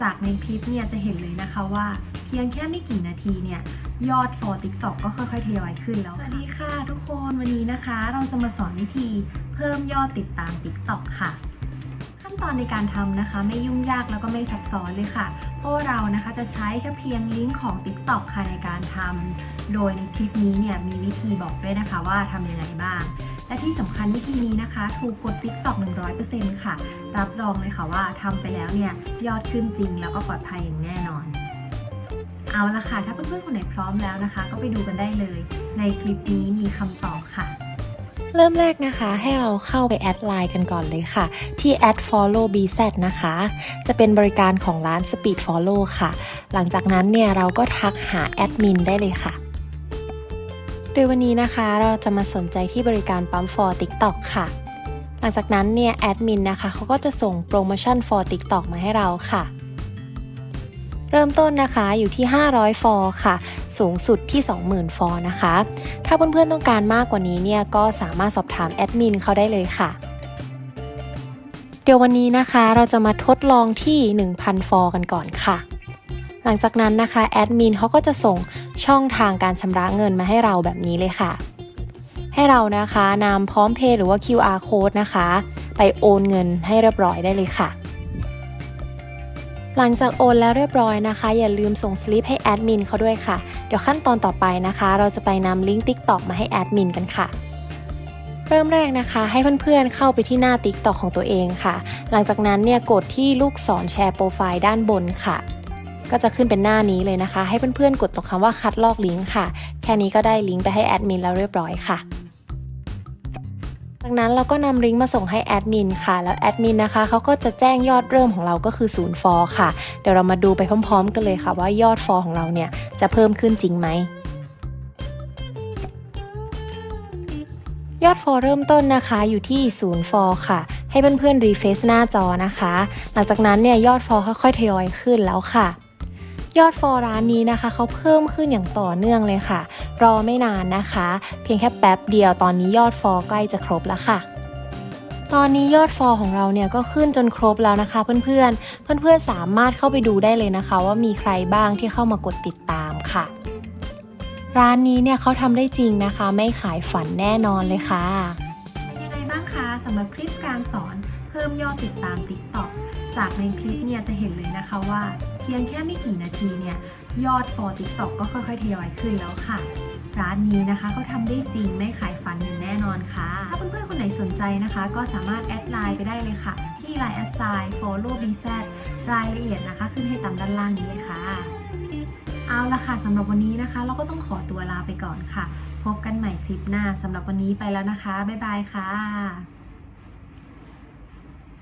จากในคลิปเนี่ยจะเห็นเลยนะคะว่า เพียงแค่ไม่กี่นาทีเนี่ยยอด for TikTok ก็ค่อยๆทยอยขึ้นแล้ว สวัสดีค่ะทุกคนวันนี้นะคะ เราจะมาสอนวิธีเพิ่มยอดติดตาม TikTok ค่ะ ขั้นตอนในการทำนะคะ ไม่ยุ่งยากแล้วก็ไม่ซับซ้อนเลยค่ะ เพราะว่าเรานะคะจะใช้แค่เพียงลิงก์ของ TikTok ค่ะในการทำ โดยในคลิปนี้เนี่ยมีวิธีบอกด้วยนะคะว่าทำยังไงบ้าง และที่สำคัญวิธีนี้นะคะ ถูกกด TikTok 100%ค่ะ รับรองเลยค่ะว่าทำไปแล้วเนี่ยยอดขึ้นจริง แล้วก็ปลอดภัยอย่างแน่นอน เอาละค่ะ ถ้าเพื่อนๆคนไหนพร้อมแล้วนะคะ ก็ไปดูกันได้เลย ในคลิปนี้มีคำตอบค่ะ เริ่มแรกนะคะให้เราเข้าไปแอดไลน์กันก่อนเลยค่ะ ที่ add follow bz นะคะ จะเป็นบริการของร้าน speed follow ค่ะ หลังจากนั้นเนี่ยเราก็ทักหาแอดมินได้เลยค่ะ โดยวันนี้นะคะเราจะมาสนใจที่บริการปั๊ม for TikTok ค่ะ หลังจากนั้นเนี่ยแอดมินนะคะเขาก็จะส่งโปรโมชั่น for TikTok มาให้เราค่ะ เริ่มต้นนะคะอยู่ที่ 500 ฟอค่ะ สูงสุดที่ 20,000 ฟอนะคะ ถ้าเพื่อนๆต้องการมากกว่านี้เนี่ยก็สามารถสอบถามแอดมินเขาได้เลยค่ะ เดี๋ยววันนี้นะคะเราจะมาทดลองที่ 1,000 ฟอกันก่อนค่ะ หลังจากนั้นนะคะแอดมินเขาก็จะส่งช่องทางการชำระเงินมาให้เราแบบนี้เลยค่ะ ให้เรานะคะนำพร้อมเพย์หรือว่า QR code นะคะ ไปโอนเงินให้เรียบร้อยได้เลยค่ะ หลังจากโอนแล้วเรียบร้อยนะคะ อย่าลืมส่งสลิปให้แอดมินเขาด้วยค่ะ เดี๋ยวขั้นตอนต่อไปนะคะ เราจะไปนำลิงก์ TikTok มาให้แอดมินกันค่ะเริ่มแรกนะคะให้เพื่อนๆเข้าไปที่หน้า TikTok ของตัวเองค่ะ หลังจากนั้นเนี่ยกดที่ลูกศรแชร์โปรไฟล์ด้านบนค่ะ ก็จะขึ้นเป็นหน้านี้เลยนะคะ ให้เพื่อนๆกดตรงคำว่าคัดลอกลิงก์ค่ะ แค่นี้ก็ได้ลิงก์ไปให้แอดมินแล้วเรียบร้อยค่ะ จากนั้นเราก็นำลิงก์มาส่งให้แอดมินค่ะ แล้วแอดมินนะคะเขาก็จะแจ้งยอดเริ่มของเราก็คือ0ฟอร์ค่ะ เดี๋ยวเรามาดูไปพร้อม ๆ กันเลยค่ะ ว่ายอดฟอร์ของเราเนี่ยจะเพิ่มขึ้นจริงไหมยอดฟอร์เริ่มต้นนะคะอยู่ที่0ฟอร์ค่ะ ให้เพื่อนๆรีเฟซหน้าจอนะคะ หลังจากนั้นเนี่ยยอดฟอร์ค่อยๆทยอยขึ้นแล้วค่ะ ยอดฟอร์ร้านนี้นะคะ เขาเพิ่มขึ้นอย่างต่อเนื่องเลยค่ะ รอไม่นานนะคะ เพียงแค่แป๊บเดียวตอนนี้ยอดฟอร์ใกล้จะครบแล้วค่ะตอนนี้ยอดฟอร์ของเราเนี่ยก็ขึ้นจนครบแล้วนะคะเพื่อนๆ เพื่อนๆ สามารถเข้าไปดูได้เลยนะคะ ว่ามีใครบ้างที่เข้ามากดติดตามค่ะ ร้านนี้เนี่ยเขาทำได้จริงนะคะ ไม่ขายฝันแน่นอนเลยค่ะเป็นยังไงบ้างคะสำหรับคลิปการสอนเพิ่มยอดติดตาม TikTok จากในคลิปเนี่ยจะเห็นเลยนะคะว่า พียงแค่ไม่กี่นาทีเนี่ยยอด for TikTok ก็ค่อยๆทยอยขึ้นแล้วค่ะ ร้านนี้นะคะเขาทำได้จริงไม่ขายฝันอย่างแน่นอนค่ะ ถ้าเพื่อนๆคนไหนสนใจนะคะ ก็สามารถแอดไลน์ไปได้เลยค่ะ ที่ Line แอดไซน์ follow bz รายละเอียดนะคะ ขึ้นให้ตามด้านล่างนี้เลยค่ะ เอาละค่ะสำหรับวันนี้นะคะ เราก็ต้องขอตัวลาไปก่อนค่ะ พบกันใหม่คลิปหน้าสำหรับวันนี้ไปแล้วนะคะบ๊ายบายค่ะ